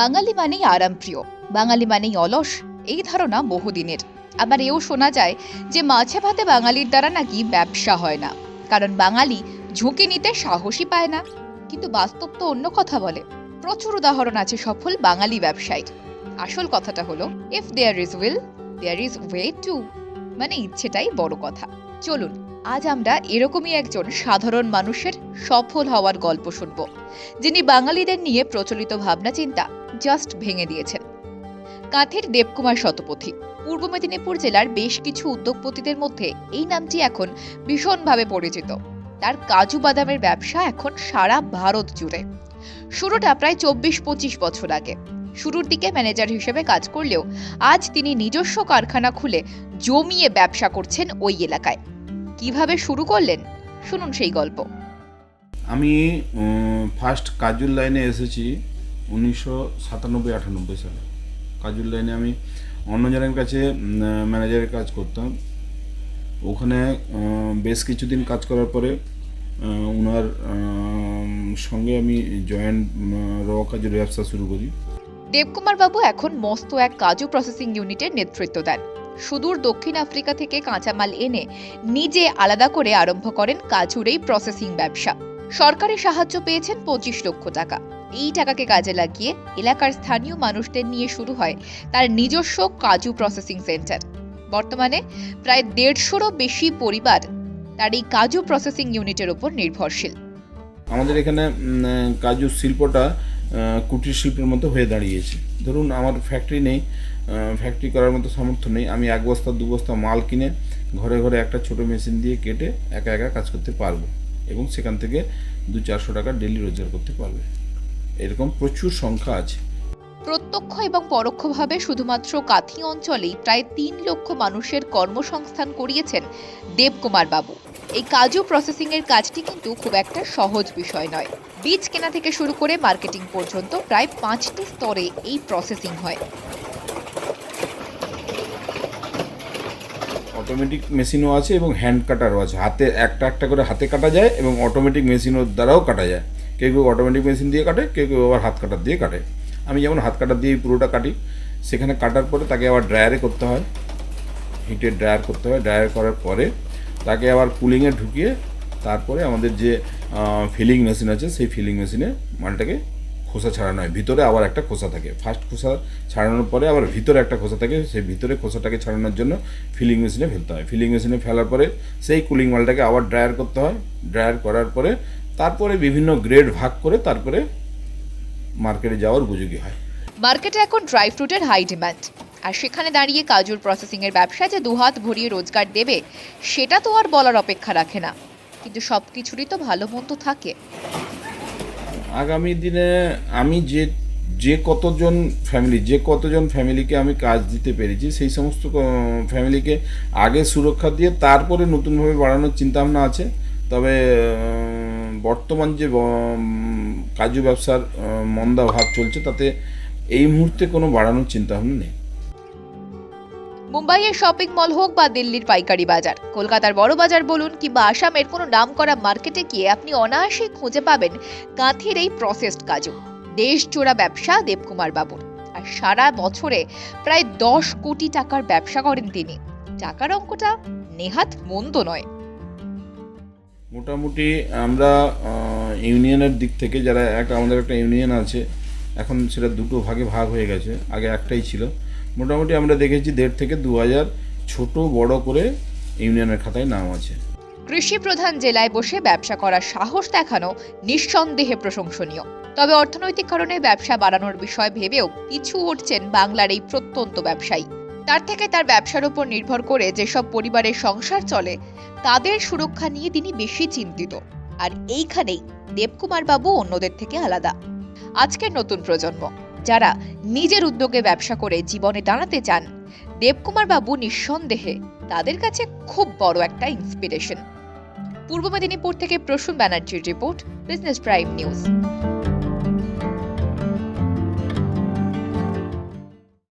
বাঙালি মানেই আরামপ্রিয় বাঙালি মানেই অলস, এই ধারণা বহুদিনের। আবার এও শোনা যায় যে মাছে ভাতে বাঙালির দ্বারা নাকি ব্যবসা হয় না, কারণ বাঙালি ঝুঁকি নিতে সাহসই পায় না। কিন্তু বাস্তব তো অন্য কথা বলে, প্রচুর উদাহরণ আছে সফল বাঙালি ব্যবসায়ীর। আসল কথাটা হলো if there is will there is way to মানে ইচ্ছেটাই বড় কথা। চলুন আজ আমরা এরকমই একজন সাধারণ মানুষের সফল হওয়ার গল্প শুনব, যিনি বাঙালিদের নিয়ে প্রচলিত ভাবনা চিন্তা জাস্ট ভেঙে দিয়েছেন। কাঁথের দেবকুমার শতপথী, পূর্ব মেদিনীপুর জেলার বেশ কিছু উদ্যোগপতিদের মধ্যে এই নামটি এখন ভীষণভাবে পরিচিত। তার কাজু বাদামের ব্যবসা এখন সারা ভারত জুড়ে। শুরুটা প্রায় চব্বিশ পঁচিশ বছর আগে। শুরুর দিকে ম্যানেজার হিসেবে কাজ করলেও আজ তিনি নিজস্ব কারখানা খুলে জমিয়ে ব্যবসা করছেন ওই এলাকায়। কীভাবে শুরু করলেন? শুনুন সেই গল্প। আমি ফার্স্ট কাজুর লাইনে এসেছি উনিশশো সাতানব্বই আটানব্বই সালে। কাজুর লাইনে আমি অন্যজনের কাছে ম্যানেজারের কাজ করতাম। ওখানে বেশ কিছুদিন কাজ করার পরে ওনার সঙ্গে আমি জয়েন্ট র কাজের ব্যবসা শুরু করি। দেবকুমার বাবু এখন মস্ত এক কাজু প্রসেসিং ইউনিটের নেতৃত্ব দেন। সুদূর দক্ষিণ আফ্রিকা থেকে কাঁচামাল এনে নিজে আলাদা করে আরম্ভ করেন কাজুর এই প্রসেসিং ব্যবসা। সরকারি সাহায্য পেয়েছেন পঁচিশ লক্ষ টাকা। এই টাকাকে কাজে লাগিয়ে এলাকার স্থানীয় মানুষদের নিয়ে শুরু হয় তার নিজস্ব কাজু প্রসেসিং সেন্টার। বর্তমানে প্রায় দেড়শোরও বেশি পরিবার তার এই কাজু প্রসেসিং ইউনিটের উপর নির্ভরশীল। আমাদের এখানে কাজু শিল্পটা কুটির শিল্পের মতো হয়ে দাঁড়িয়েছে। ধরুন, আমার ফ্যাক্টরি নেই ফ্যাক্টরি করার মতো সামর্থ্য নেই। আমি এক বস্তা, দু বস্তা মাল কিনে ঘরে ঘরে একটা ছোট মেশিন দিয়ে কেটে একা একা কাজ করতে পারব এবং সেখান থেকে দু চারশো টাকা ডেলি রোজগার করতে পারবে। এরকম প্রচুর সংখ্যা আছে। প্রত্যক্ষ এবং পরোক্ষভাবে শুধুমাত্র কাথি অঞ্চলেই প্রায় তিন লক্ষ মানুষের কর্মসংস্থান করিয়েছেন দেবকুমার বাবু। এই কাজু প্রসেসিং এর কাজটি কিন্তু খুব একটা সহজ বিষয় নয়। বীজ কেনা থেকে শুরু করে মার্কেটিং পর্যন্ত প্রায় পাঁচটি স্তরে এই প্রসেসিং হয়। অটোমেটিক মেশিনও আছে এবং হ্যান্ড কাটারও আছে। হাতে একটা একটা করে হাতে কাটা যায় এবং অটোমেটিক মেশিনের দ্বারাও কাটা যায়। কেউ কেউ অটোমেটিক মেশিন দিয়ে কাটে, কেউ কেউ আবার হাত কাটার দিয়ে কাটে। আমি যেমন হাত কাটার দিয়েই পুরোটা কাটি, সেখানে কাটার পরে তাকে আবার ড্রায়ারে করতে হয়। হিটে ড্রায়ার করতে হয়। ড্রায়ার করার পরে তাকে আবার কুলিংয়ে ঢুকিয়ে তারপরে আমাদের যে ফিলিং মেশিন আছে, সেই ফিলিং মেশিনে মালটাকে খোসা ছাড়ানো হয়। ভিতরে আবার একটা খোসা থাকে। ফার্স্ট খোসা ছাড়ানোর পরে আবার ভিতরে একটা খোসা থাকে। সেই ভিতরে খোসাটাকে ছাড়ানোর জন্য ফিলিং মেশিনে ফেলতে হয়। ফিলিং মেশিনে ফেলার পরে সেই কুলিং মালটাকে আবার ড্রায়ার করতে হয়। ড্রায়ার করার পরে তারপরে বিভিন্ন গ্রেড ভাগ করে তারপরে মার্কেটে যাওয়ার উপযোগী হয়। মার্কেটে এখন ড্রাই ফ্রুটের হাই ডিমান্ড আর সেখানে দাঁড়িয়ে কাজুর প্রসেসিং এর ব্যবসা যে দুহাত ভরিয়ে রোজগার দেবে, সেটা তো আর বলার অপেক্ষা রাখে না। কিন্তু সব কিছুরই তো ভালো মন্দ থাকে। আগামী দিনে আমি যে যে কতজন ফ্যামিলি যে কতজন ফ্যামিলিকে আমি কাজ দিতে পেরেছি, সেই সমস্ত ফ্যামিলিকে আগে সুরক্ষা দিয়ে তারপরে নতুনভাবে বাড়ানোর চিন্তাভাবনা আছে। তবে বর্তমান যে কাজু ব্যবসার মন্দা ভাব চলছে, তাতে এই মুহূর্তে কোনো বাড়ানোর চিন্তাভাবনা নেই। মুম্বাইয়ের শপিং মল হোক বা দিল্লির পাইকারি বাজার, কলকাতার বড় বাজার বলুন কিংবা আসামের কোনো নাম করা মার্কেটে গিয়ে আপনি অনায়াসেই খুঁজে পাবেন কাঁথির এই প্রসেসড কাজু। দেশ জোড়া ব্যবসা দেবকুমার বাবুর। আর সারা বছরে প্রায় দশ কোটি টাকার ব্যবসা করেন তিনি। টাকার অঙ্কটা নেহাত মন্দ নয়। মোটামুটি আমরা ইউনিয়নের দিক থেকে যারা একটা আমাদের একটা ইউনিয়ন আছে, এখন সেটা দুটো ভাগে ভাগ হয়ে গেছে। আগে একটাই ছিল। মোটামুটি আমরা দেখেছি দেড় থেকে দু হাজার ছোটো বড় করে ইউনিয়নের খাতায় নাম আছে। কৃষি প্রধান জেলায় বসে ব্যবসা করার সাহস দেখানো নিঃসন্দেহে প্রশংসনীয়। তবে অর্থনৈতিক কারণে ব্যবসা বাড়ানোর বিষয় ভেবেও পিছু উঠছেন বাংলার এই প্রত্যন্ত ব্যবসায়ী। তার থেকে তার ব্যবসার উপর নির্ভর করে যেসব পরিবারের সংসার চলে, তাদের সুরক্ষা নিয়ে তিনি বেশি চিন্তিত। আর এইখানেই দেবকুমার বাবু অন্যদের থেকে আলাদা। আজকের নতুন প্রজন্ম। যারা নিজের উদ্যোগে ব্যবসা করে জীবনে দাঁড়াতে চান, দেবকুমার বাবু নিঃসন্দেহে তাদের কাছে খুব বড় একটা ইন্সপিরেশন পূর্ব মেদিনীপুর থেকে প্রসূন ব্যানার্জির রিপোর্ট বিজনেস প্রাইম নিউজ